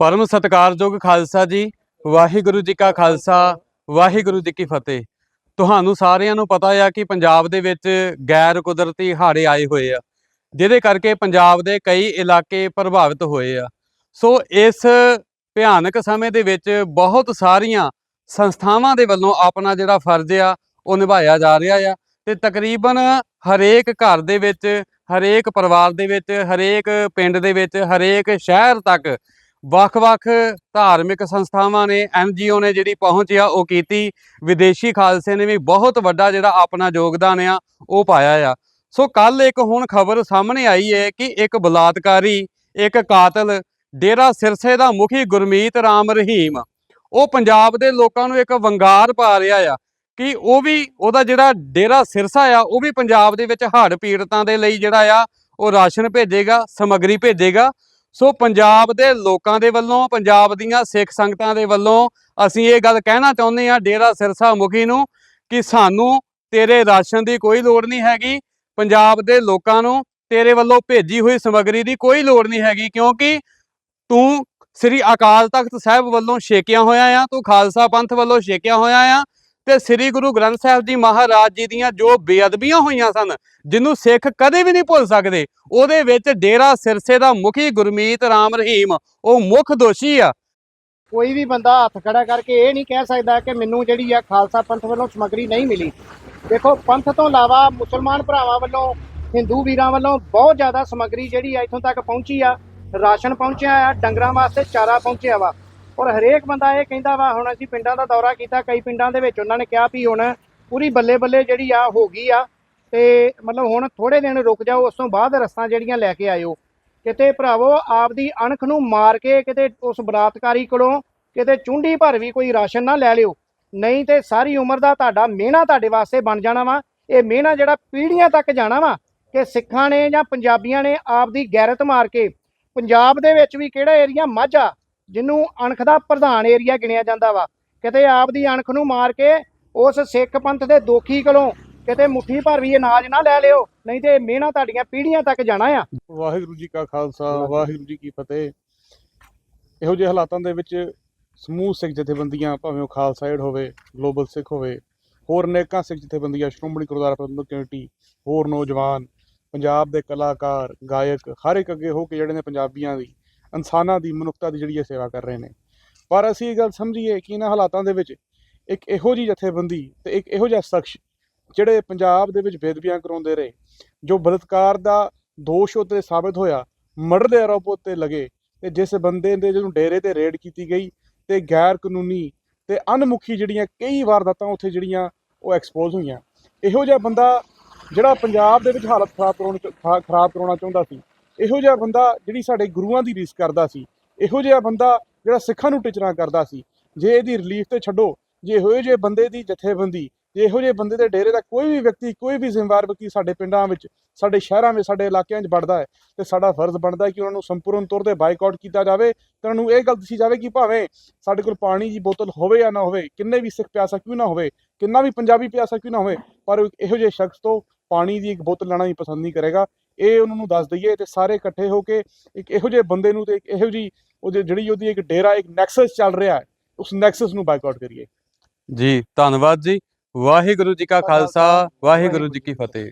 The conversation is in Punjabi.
ਪਰਮ ਸਤਿਕਾਰਯੋਗ ਖਾਲਸਾ ਜੀ, ਵਾਹਿਗੁਰੂ ਜੀ ਕਾ ਖਾਲਸਾ, ਵਾਹਿਗੁਰੂ ਜੀ ਕੀ ਫਤਿਹ। ਤੁਹਾਨੂੰ ਸਾਰਿਆਂ ਨੂੰ ਪਤਾ ਆ ਕਿ ਪੰਜਾਬ ਦੇ ਵਿੱਚ ਗੈਰ ਕੁਦਰਤੀ ਹਾੜੇ ਆਏ ਹੋਏ ਆ, ਜਿਹਦੇ ਕਰਕੇ ਪੰਜਾਬ ਦੇ ਕਈ ਇਲਾਕੇ ਪ੍ਰਭਾਵਿਤ ਹੋਏ ਆ। ਸੋ ਇਸ ਭਿਆਨਕ ਸਮੇਂ ਦੇ ਵਿੱਚ ਬਹੁਤ ਸਾਰੀਆਂ ਸੰਸਥਾਵਾਂ ਦੇ ਵੱਲੋਂ ਆਪਣਾ ਜਿਹੜਾ ਫਰਜ਼ ਆ, ਉਹ ਨਿਭਾਇਆ ਜਾ ਰਿਹਾ ਆ ਤੇ ਤਕਰੀਬਨ ਹਰੇਕ ਘਰ ਦੇ ਵਿੱਚ, ਹਰੇਕ ਪਰਿਵਾਰ ਦੇ ਵਿੱਚ, ਹਰੇਕ ਪਿੰਡ ਦੇ ਵਿੱਚ, ਹਰੇਕ ਸ਼ਹਿਰ ਤੱਕ ਵੱਖ-ਵੱਖ ਧਾਰਮਿਕ ਸੰਸਥਾਵਾਂ ਨੇ ਐਨਜੀਓ ਨੇ ਜਿਹੜੀ ਪਹੁੰਚ ਆ, ਉਹ ਕੀਤੀ। ਵਿਦੇਸ਼ੀ ਖਾਲਸੇ ਨੇ ਵੀ ਬਹੁਤ ਵੱਡਾ ਜਿਹੜਾ ਆਪਣਾ ਯੋਗਦਾਨ ਆ, ਉਹ ਪਾਇਆ ਆ। ਸੋ ਕੱਲ ਇੱਕ ਹੁਣ ਖਬਰ ਸਾਹਮਣੇ ਆਈ ਹੈ ਕਿ ਇੱਕ ਬਲਾਤਕਾਰੀ, ਇੱਕ ਕਾਤਲ ਡੇਰਾ ਸਿਰਸੇ ਦਾ ਮੁਖੀ ਗੁਰਮੀਤ ਰਾਮ ਰਹੀਮ, ਉਹ ਪੰਜਾਬ ਦੇ ਲੋਕਾਂ ਨੂੰ ਇੱਕ ਵੰਗਾਰ ਪਾ ਰਿਹਾ ਆ ਕਿ ਉਹ ਵੀ ਉਹਦਾ ਜਿਹੜਾ ਡੇਰਾ ਸਿਰਸਾ ਆ, ਉਹ ਵੀ ਪੰਜਾਬ ਦੇ ਵਿੱਚ ਹੜ੍ਹ ਪੀੜਤਾਂ ਦੇ ਲਈ ਜਿਹੜਾ ਆ, ਉਹ ਰਾਸ਼ਨ ਭੇਜੇਗਾ, ਸਮੱਗਰੀ ਭੇਜੇਗਾ। ਸੋ ਪੰਜਾਬ ਦੇ ਲੋਕਾਂ ਦੇ ਵੱਲੋਂ, ਪੰਜਾਬ ਦੀਆਂ ਸਿੱਖ ਸੰਗਤਾਂ ਦੇ ਵੱਲੋਂ ਅਸੀਂ ਇਹ ਗੱਲ ਕਹਿਣਾ ਚਾਹੁੰਦੇ ਹਾਂ ਡੇਰਾ ਸਿਰਸਾ ਮੁਖੀ ਨੂੰ ਕਿ ਸਾਨੂੰ ਤੇਰੇ ਰਾਸ਼ਨ ਦੀ ਕੋਈ ਲੋੜ ਨਹੀਂ ਹੈਗੀ, ਪੰਜਾਬ ਦੇ ਲੋਕਾਂ ਨੂੰ ਤੇਰੇ ਵੱਲੋਂ ਭੇਜੀ ਹੋਈ ਸਮੱਗਰੀ ਦੀ ਕੋਈ ਲੋੜ ਨਹੀਂ ਹੈਗੀ ਕਿਉਂਕਿ ਤੂੰ ਸ੍ਰੀ ਅਕਾਲ ਤਖਤ ਸਾਹਿਬ ਵੱਲੋਂ ਛੇਕਿਆ ਹੋਇਆ ਆ, ਤੂੰ ਖਾਲਸਾ ਪੰਥ ਵੱਲੋਂ ਛੇਕਿਆ ਹੋਇਆ ਆ ਤੇ ਸ੍ਰੀ ਗੁਰੂ ਗ੍ਰੰਥ ਸਾਹਿਬ ਜੀ ਮਹਾਰਾਜ ਜੀ ਦੀਆਂ ਜੋ ਬੇਅਦਬੀਆਂ ਹੋਈਆਂ ਸਨ, ਜਿਹਨੂੰ ਸਿੱਖ ਕਦੇ ਵੀ ਨਹੀਂ ਭੁੱਲ ਸਕਦੇ, ਉਹਦੇ ਵਿੱਚ ਡੇਰਾ ਸਿਰਸੇ ਦਾ ਮੁਖੀ ਗੁਰਮੀਤ ਰਾਮ ਰਹੀਮ, ਉਹ ਮੁੱਖ ਦੋਸ਼ੀ ਆ। ਕੋਈ ਵੀ ਬੰਦਾ ਹੱਥ ਖੜਾ ਕਰਕੇ ਇਹ ਨਹੀਂ ਕਹਿ ਸਕਦਾ ਕਿ ਮੈਨੂੰ ਜਿਹੜੀ ਆ ਖਾਲਸਾ ਪੰਥ ਵੱਲੋਂ ਸਮੱਗਰੀ ਨਹੀਂ ਮਿਲੀ। ਦੇਖੋ, ਪੰਥ ਤੋਂ ਇਲਾਵਾ ਮੁਸਲਮਾਨ ਭਰਾਵਾਂ ਵੱਲੋਂ, ਹਿੰਦੂ ਵੀਰਾਂ ਵੱਲੋਂ ਬਹੁਤ ਜ਼ਿਆਦਾ ਸਮੱਗਰੀ ਜਿਹੜੀ ਆ ਇੱਥੋਂ ਤੱਕ ਪਹੁੰਚੀ ਆ, ਰਾਸ਼ਨ ਪਹੁੰਚਿਆ ਆ, ਡੰਗਰਾਂ ਵਾਸਤੇ ਚਾਰਾ ਪਹੁੰਚਿਆ ਵਾ। ਔਰ ਹਰੇਕ ਬੰਦਾ ਇਹ ਕਹਿੰਦਾ ਵਾ, ਹੁਣ ਅਸੀਂ ਪਿੰਡਾਂ ਦਾ ਦੌਰਾ ਕੀਤਾ, ਕਈ ਪਿੰਡਾਂ ਦੇ ਵਿੱਚ ਉਹਨਾਂ ਨੇ ਕਿਹਾ ਵੀ ਹੁਣ ਪੂਰੀ ਬੱਲੇ ਬੱਲੇ ਜਿਹੜੀ ਆ ਹੋ ਗਈ ਆ, ਤੇ ਮਤਲਬ ਹੁਣ ਥੋੜੇ ਦਿਨ ਰੁਕ ਜਾਓ, ਉਸ ਤੋਂ ਬਾਅਦ ਰਸਤਾਂ ਜਿਹੜੀਆਂ ਲੈ ਕੇ ਆਇਓ। ਕਿਤੇ ਭਰਾਵੋ, ਆਪਦੀ ਅਣਖ ਨੂੰ ਮਾਰ ਕੇ ਕਿਤੇ ਉਸ ਬਲਾਤਕਾਰੀ ਕੋਲੋਂ ਕਿਤੇ ਚੁੰਡੀ ਭਰ ਵੀ ਕੋਈ ਰਾਸ਼ਨ ਨਾ ਲੈ ਲਿਓ। ਨਹੀਂ ਤੇ ਸਾਰੀ ਉਮਰ ਦਾ ਤੁਹਾਡਾ ਮਿਹਣਾ ਤੁਹਾਡੇ ਵਾਸਤੇ ਬਣ ਜਾਣਾ ਵਾ। ਇਹ ਮਿਹਣਾ ਜਿਹੜਾ ਪੀੜ੍ਹੀਆਂ ਤੱਕ ਜਾਣਾ ਵਾ ਕਿ ਸਿੱਖਾਂ ਨੇ ਜਾਂ ਪੰਜਾਬੀਆਂ ਨੇ ਆਪਦੀ ਗੈਰਤ ਮਾਰ ਕੇ, ਪੰਜਾਬ ਦੇ ਵਿੱਚ ਵੀ ਕਿਹੜਾ ਏਰੀਆ ਮਾਝਾ ਜਿਹਨੂੰ ਅਣਖ ਦਾ ਪ੍ਰਧਾਨ ਏਰੀਆ ਗਿਣਿਆ ਜਾਂਦਾ ਵਾ, ਕਿਤੇ ਆਪਦੀ ਅਣਖ ਨੂੰ ਮਾਰ ਕੇ ਉਸ ਸਿੱਖ ਪੰਥ ਦੇ ਦੋਖੀ ਕੋਲੋਂ ਕਿਤੇ ਮੁੱਠੀ ਭਰ ਵੀ ਅਨਾਜ ਨਾ ਲੈ ਲਿਓ, ਨਹੀਂ ਤੇ ਮਿਹਣਾ ਤੁਹਾਡੀਆਂ ਪੀੜ੍ਹੀਆਂ ਤੱਕ ਜਾਣਾ ਆ। ਵਾਹਿਗੁਰੂ ਜੀ ਕਾ ਖਾਲਸਾ, ਵਾਹਿਗੁਰੂ ਜੀ ਕੀ ਫਤਿਹ। ਇਹੋ ਜਿਹੇ ਹਾਲਾਤਾਂ ਦੇ ਵਿੱਚ ਸਮੂਹ ਸਿੱਖ ਜਥੇਬੰਦੀਆਂ ਭਾਵੇਂ ਉਹ ਖਾਲਸਾ ਏਡ ਹੋਵੇ, ਗਲੋਬਲ ਸਿੱਖ ਹੋਵੇ, ਹੋਰ ਨੇਕਾਂ ਸਿੱਖ ਜਥੇਬੰਦੀਆਂ, ਸ਼੍ਰੋਮਣੀ ਗੁਰਦੁਆਰਾ ਪ੍ਰਬੰਧਕ ਕਮੇਟੀ, ਹੋਰ ਨੌਜਵਾਨ, ਪੰਜਾਬ ਦੇ ਕਲਾਕਾਰ, ਗਾਇਕ, ਹਰ ਇੱਕ ਅੱਗੇ ਹੋ ਕੇ ਜਿਹੜੇ ਨੇ ਪੰਜਾਬੀਆਂ ਦੀ ਇਨਸਾਨਾਂ ਦੀ, ਮਨੁੱਖਤਾ ਦੀ ਜਿਹੜੀ ਇਹ ਸੇਵਾ ਕਰ ਰਹੇ ਨੇ। ਪਰ ਅਸੀਂ ਇਹ ਗੱਲ ਸਮਝੀਏ ਕਿ ਇਹਨਾਂ ਹਾਲਾਤਾਂ ਦੇ ਵਿੱਚ ਇੱਕ ਇਹੋ ਜਿਹੀ ਜਥੇਬੰਦੀ ਤੇ ਇੱਕ ਇਹੋ ਜਿਹਾ ਸ਼ਖਸ ਜਿਹੜੇ ਪੰਜਾਬ ਦੇ ਵਿੱਚ ਬੇਦਬੀਆਂ ਕਰਾਉਂਦੇ ਰਹੇ, ਜੋ ਬਲਾਤਕਾਰ ਦਾ ਦੋਸ਼ ਉੱਤੇ ਸਾਬਤ ਹੋਇਆ, ਮਰਡਰ ਦੇ ਆਰੋਪ ਉੱਤੇ ਲਗੇ ਤੇ ਜਿਸ ਬੰਦੇ ਦੇ ਜਿਹਨੂੰ ਡੇਰੇ ਤੇ ਰੇਡ ਕੀਤੀ ਗਈ ਤੇ ਗੈਰ ਕਾਨੂੰਨੀ ਤੇ ਅਨਮੁਖੀ ਜਿਹੜੀਆਂ ਕਈ ਵਾਰਦਾਤਾਂ ਉੱਥੇ ਜਿਹੜੀਆਂ ਉਹ ਐਕਸਪੋਜ਼ ਹੋਈਆਂ। ਇਹੋ ਜਿਹਾ ਬੰਦਾ ਜਿਹੜਾ ਪੰਜਾਬ ਦੇ ਵਿੱਚ ਹਾਲਤ ਖਰਾਬ ਕਰਾਉਣ ਚ- ਖਰਾ- ਖਰਾਬ ਕਰਾਉਣਾ ਚਾਹੁੰਦਾ ਸੀ ਇਹੋ ਜਿਹਾ ਬੰਦਾ ਜਿਹੜੀ ਸਾਡੇ ਗੁਰੂਆਂ ਦੀ ਰੀਸ ਕਰਦਾ ਸੀ, ਇਹੋ ਜਿਹਾ ਬੰਦਾ ਜਿਹੜਾ ਸਿੱਖਾਂ ਨੂੰ ਟਿਚਣਾ ਕਰਦਾ ਸੀ, ਜੇ ਇਹਦੀ ਰਿਲੀਫ ਤੇ ਛੱਡੋ, ਜੇ ਇਹੋ ਜਿਹੇ ਬੰਦੇ ਦੀ ਜਥੇਬੰਦੀ, ਜੇ ਇਹੋ ਜਿਹੇ ਬੰਦੇ ਦੇ ਡੇਰੇ ਦਾ ਕੋਈ ਵੀ ਵਿਅਕਤੀ, ਕੋਈ ਵੀ ਜ਼ਿੰਮੇਵਾਰ ਵਿਅਕਤੀ ਸਾਡੇ ਪਿੰਡਾਂ ਵਿੱਚ, ਸਾਡੇ ਸ਼ਹਿਰਾਂ ਵਿੱਚ, ਸਾਡੇ ਇਲਾਕਿਆਂ 'ਚ ਵੜਦਾ ਹੈ ਤੇ ਸਾਡਾ ਫਰਜ਼ ਬਣਦਾ ਹੈ ਕਿ ਉਹਨਾਂ ਨੂੰ ਸੰਪੂਰਨ ਤੌਰ ਤੇ ਬਾਈਕਾਟ ਕੀਤਾ ਜਾਵੇ ਤੇ ਉਹਨਾਂ ਨੂੰ ਇਹ ਗੱਲ ਦੱਸੀ ਜਾਵੇ ਕਿ ਭਾਵੇਂ ਸਾਡੇ ਕੋਲ ਪਾਣੀ ਦੀ ਬੋਤਲ ਹੋਵੇ ਜਾਂ ਨਾ ਹੋਵੇ, ਕਿੰਨੇ ਵੀ ਸਿੱਖ ਪਿਆਸਾ ਕਿਉਂ ਨਾ ਹੋਵੇ, ਕਿੰਨਾ ਵੀ ਪੰਜਾਬੀ ਪਿਆਸਾ ਕਿਉਂ ਨਾ ਹੋਵੇ, ਪਰ ਇਹੋ ਜਿਹੇ ਸ਼ਖਸ ਤੋਂ ਪਾਣੀ ਦੀ ਇੱਕ ਬੋਤਲ ਲੈਣਾ ਹੀ ਪਸੰਦ ਨਹੀਂ ਕਰੇਗਾ। ਇਹ ਉਹਨਾਂ ਨੂੰ ਦੱਸ ਦਈਏ ਤੇ ਸਾਰੇ ਇਕੱਠੇ ਹੋ ਕੇ ਇੱਕ ਇਹੋ ਜਿਹੇ ਬੰਦੇ ਨੂੰ ਤੇ ਇੱਕ ਇਹੋ ਜਿਹੀ ਉਹਦੀ ਜਿਹੜੀ ਉਹਦੀ ਇੱਕ ਡੇਰਾ ਇੱਕ ਨੈਕਸਸ ਚੱਲ ਰਿਹਾ ਹੈ ਉਸ ਨੈਕਸਸ ਨੂੰ ਬਾਈਕਾਟ ਕਰੀਏ। ਜੀ ਧੰਨਵਾਦ ਜੀ। ਵਾਹਿਗੁਰੂ ਜੀ ਕਾ ਖਾਲਸਾ ਵਾਹਿਗੁਰੂ ਜੀ ਕੀ ਫਤਿਹ।